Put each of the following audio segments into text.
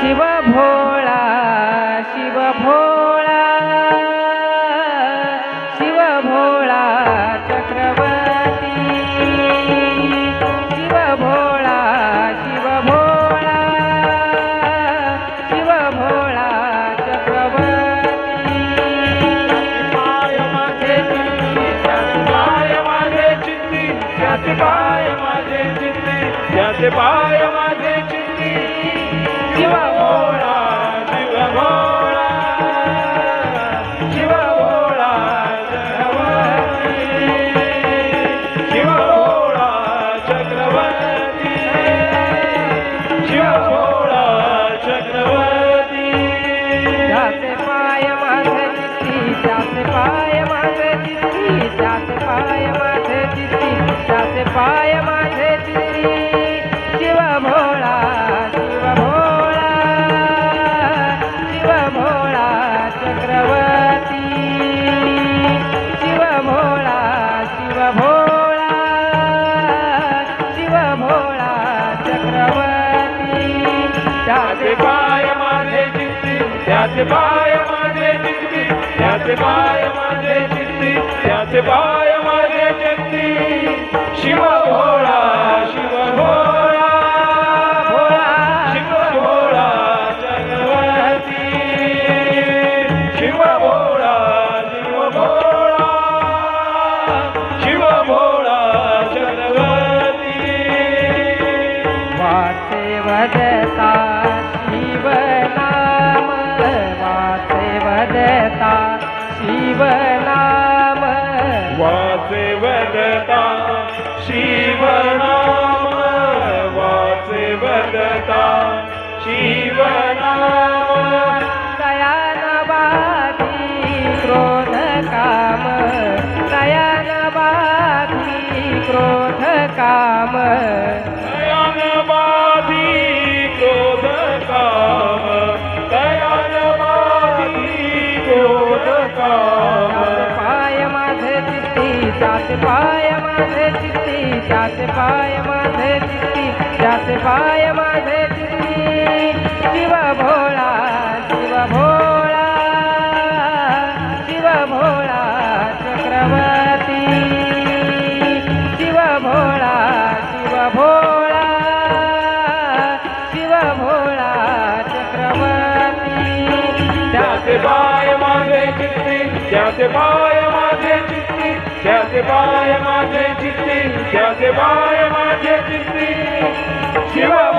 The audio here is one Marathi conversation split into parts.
शिव भोळा शिव भोळा शिव भोळा चक्रवर्ती. शिव भोळा शिव भोळा शिव भोळा चक्रवर्ती. पाय माझे चित्ती त्याचे पाय माझे चित्ती त्याचे पाय माझे चित्ती. त्याचे पाय माझे चित्ती त्याचे पाय माझे चित्ती त्याचे पाय माझे चित्ती त्याचे पाय माझे चित्ती शिव भोळा शिव भोळा वाचे वदता शिव नाम वाचे वदता शिव नाम। वाचे वदता शिवनाम वाचे वदता शिवनाम दयान बाधी क्रोध काम दयान बाधी क्रोध काम। त्याचे पाय माझे चित्ती त्याचे पाय माझे चित्ती त्याचे पाय माझे चित्ती. शिव भोळा शिव भोळा शिव भोळा चक्रवर्ती. शिव भोळा शिव भोळा शिव भोळा चक्रवर्ती. त्याचे पाय माझे चित्ती त्याचे पाय माझे त्याचे पाय माझे चित्ती त्याचे माझे चित्ती शिवा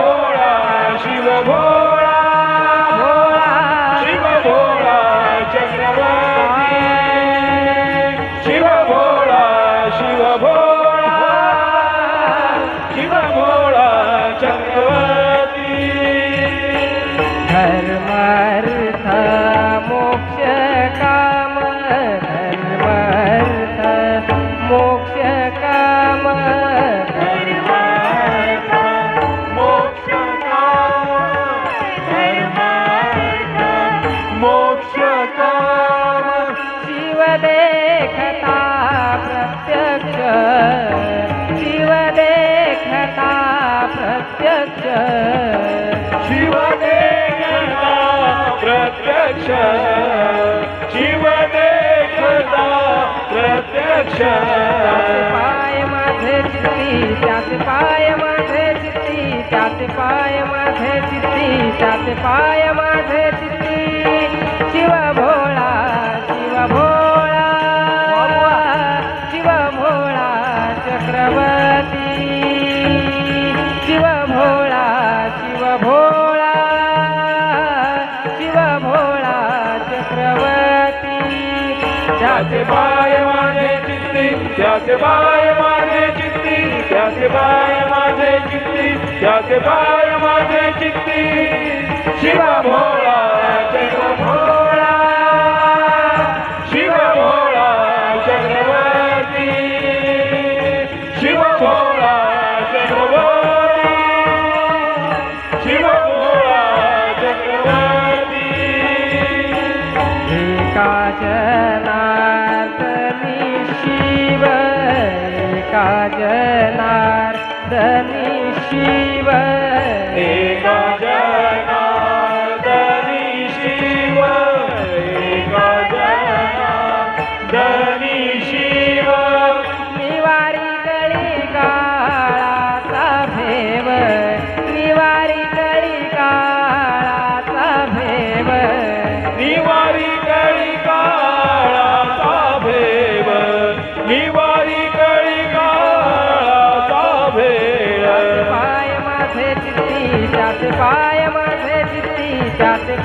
प्रत्यक्ष शिव देखता प्रत्यक्ष पाय माझे चित्ती त्यात पाय माझे चित्ती त्यात पाय माझे चित्ती त्यात पाय माझे चित्ती शिव भोळा त्याचे बाय माझे चित्ती त्याचे बाय माझे चित्ती त्याचे बाय माझे चित्ती त्याचे बाय माझे चित्ती. जनार्दनी शिव। एका जनार्दनी शिव। एका जनार्दनी शिव। निवारी कळी काळाचा भेव। निवारी कळी काळाचा भेव। निवारी कळी चित्ती त्याचे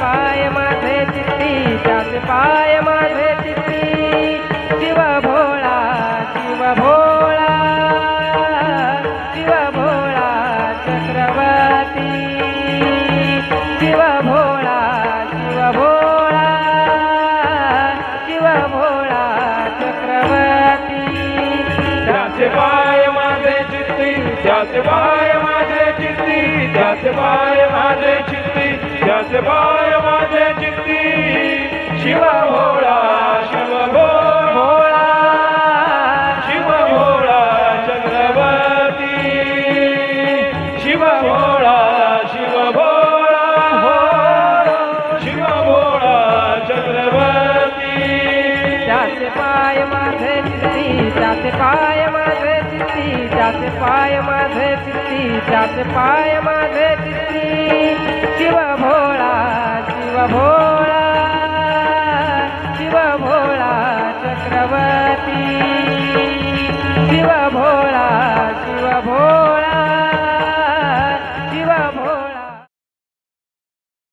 त्याचे पाय माझे चित्ती शिव भोळा शिव भोळा शिव भोळा चक्रवर्ती शिव भोळा शिव भोळा शिव भोळा चक्रवर्ती त्याचे पाय माझे चित्ती त्याचे पाय माझे चित्ती जाते पाय माझे चित्ती जाते पाय माझे चित्ती शिव भोळा शिव भोळा